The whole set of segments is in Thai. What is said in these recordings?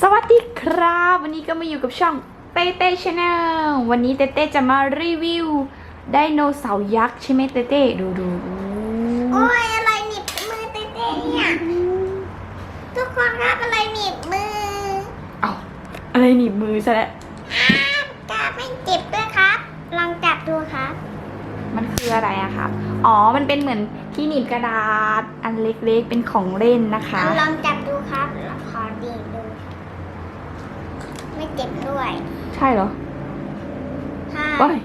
สวัสดีครับ วันนี้ก็มาอยู่กับช่องเต้เต้ชาแนลวันนี้เต้เต้จะมารีวิวไดโนเสาร์ยักษ์ใช่ไหมเต้เต้ดูดูโอ้ยอะไรหนีบมือเต้ๆเนี่ยทุกคนครับอะไรหนีบมือเอาอะไรหนีบมือซะแล้วอ้าวจับไม่เจ็บด้วยครับ ลองจับดูครับ มันคืออะไรอะครับ อ๋อมันเป็นเหมือนที่หนีบกระดาษอันเล็กๆเป็นของเล่นนะคะเอาลองจับดูครับแล้วขอดีบดู ไม่ เจ็บด้วยใช่เหรอใช่ว้าย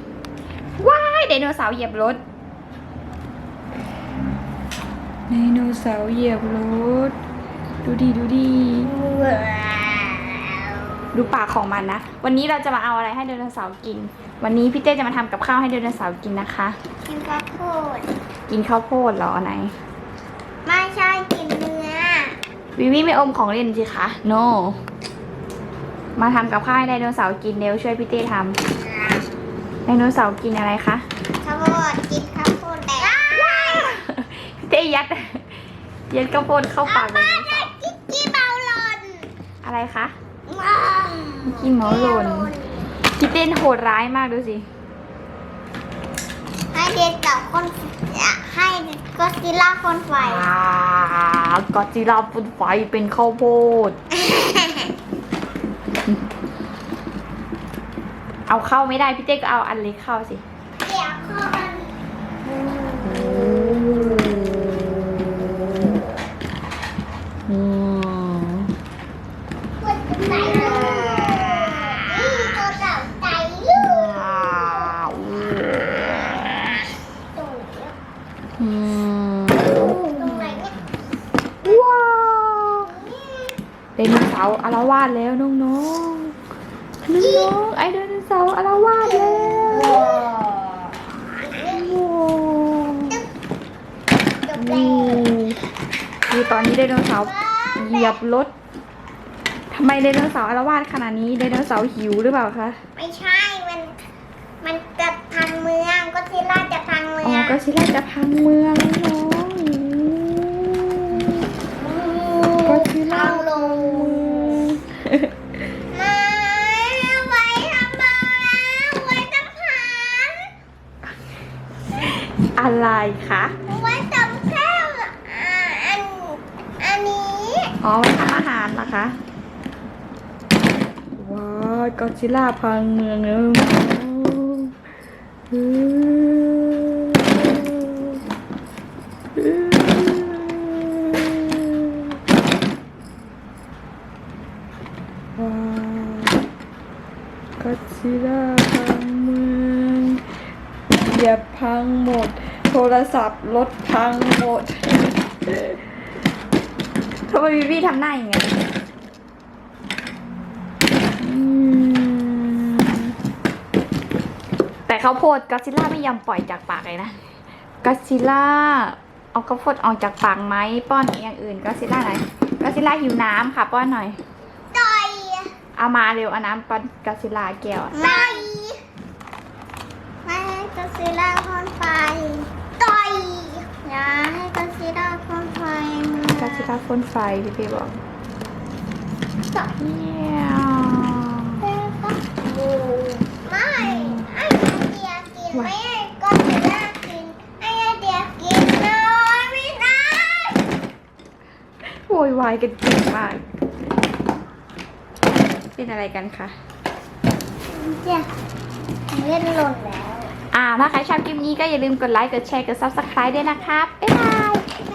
ว้ายไดโนเสาร์เหยียบรถไดโนเสาร์เหยียบรถ ดูดีดูดีว้าวดูปากของมันนะ วันนี้เราจะมาเอาอะไรให้ไดโนเสาร์กิน วันนี้พี่เต้จะมาทำกับข้าวให้ไดโนเสาร์กินนะคะ กินข้าวโพด กินข้าวโพดเหรอไหน ไม่ใช่กินเนื้อ วิวิไม่อมของเล่นสิคะ no มาทำกับข้าวให้ไดโนเสาร์กินเร็วช่วยพี่เต้ทำไดโนเสาร์กินอะไรคะข้าวโพดกินข้าวโพดแดงพี่เต้ยัดยัดข้าวโพดเข้าปากไดโนเสาร์จิ๊กจี้เบาหล่นอะไรคะว้าวจิ๊กจี้เมาหล่นพี่เต้นโหดร้ายมากดูสิให้เด็กกับคนให้ก็อดซิลล่าคนไฟว้าวกอดจิราฟุนไฟเป็นข้าวโพด เอาเข้าไม่ได้พี่เต้ก็เอาอันเล็กเข้าสิเดี๋ยวคอนกดใจเลยนี่ตัวเต่าใจลูกว้าวตรงนี้อืมตรงไหนเนี่ยว้าวไดโนเสาร์อารวาสแล้วน้องๆน้องๆไอไดโน เสาร์อารวาสแล้วโอ้จบนี่แล้วคือตอนนี้ไดโนเสาร์เหยียบรถทำไมไดโนเสาร์อารวาสขนาดนี้ไดโนเสาร์หิวหรือเปล่าคะ ไม่ใช่ มัน มันจะพังเมืองก็อดซิลล่าจะพังเมือ๋อองก็ชิล่าจะพังเมืองน้องก็ชิล่าพังลง อะไรคะไว้จำแค่อ่าอันอันนี้อ๋อไว้ทำอาหารเหรอคะว้าวก็ชิล่าพังเมืองแล้วว้าวก็ชิล่าพังเมืองเหยียบพังหมด โทรศัพท์รถพังหมดทำไมวิวีทำหน้าอย่างนี้นอืมแต่ข้าวโพดก็อดซิลล่าไม่ยอมปล่อยจากปากเลยนะก็อดซิลล่าเอาข้าวโพดออกจากปากไหมป้อนอย่างอื่นก็อดซิลล่าไหนก็อดซิลล่าหิวน้ำค่ะ ป้อนหน่อยต่อยเอามาเร็วเอาน้ำป้อนก็อดซิลล่าแก้วอะ ต่อยไม่ให้ก็อดซิลล่าพ่นไฟ ต่อย อย่าให้ก็อดซิลล่าพ่นไฟมื อก็อดซิลล่าพ่นไฟพี่พี่บอกต่อยเยี่ยมไม่ไอ้เดียกินไม่ให้ก็จะได้กินไอ้เดียกินน้อยไม่ได้โวยวายกันเก่งมาก เป็นอะไรกันคะเดียเล่นหล่นแล้ว อ่า ถ้าใครชอบคลิปนี้ก็อย่าลืมกดไลค์ กดแชร์ กด subscribe ด้วยนะครับ บ๊ายบาย